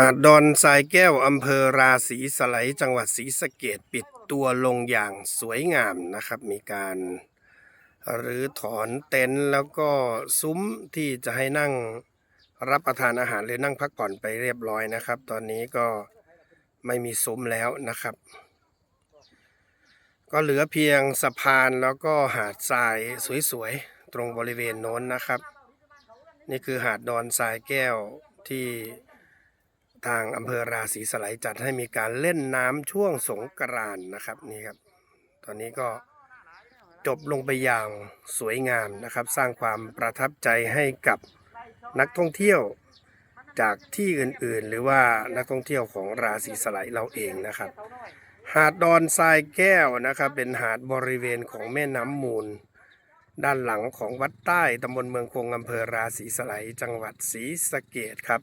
หาดดอนทรายแก้วอำเภอราศีสไลจังหวัดศรีสะเกดปิดตัวลงอย่างสวยงามนะครับ มีการหรือถอนเต็นท์แล้วก็ซุ้มที่จะให้นั่งรับประทานอาหารหรือนั่งพักผ่อนไปเรียบร้อยนะครับ ตอนนี้ก็ไม่มีซุ้มแล้วนะครับ ก็เหลือเพียงสะพานแล้วก็หาดทรายสวยๆ ตรงบริเวณโน้นนะครับ นี่คือหาดดอนทรายแก้วที่ ทางอำเภอราศีสไลจัดให้มีการเล่นน้ำช่วงสงกรานต์นะครับนี่ครับ ตอนนี้ก็จบลงไปอย่างสวยงามนะครับ สร้างความประทับใจให้กับนักท่องเที่ยวจากที่อื่นๆ หรือว่านักท่องเที่ยวของราศีสไลเราเองนะครับ หาดดอนทรายแก้วนะครับ เป็นหาดบริเวณของแม่น้ำมูล ด้านหลังของวัดใต้ตำบลเมืองคงอำเภอราศีสไลจังหวัดศรีสะเกดครับ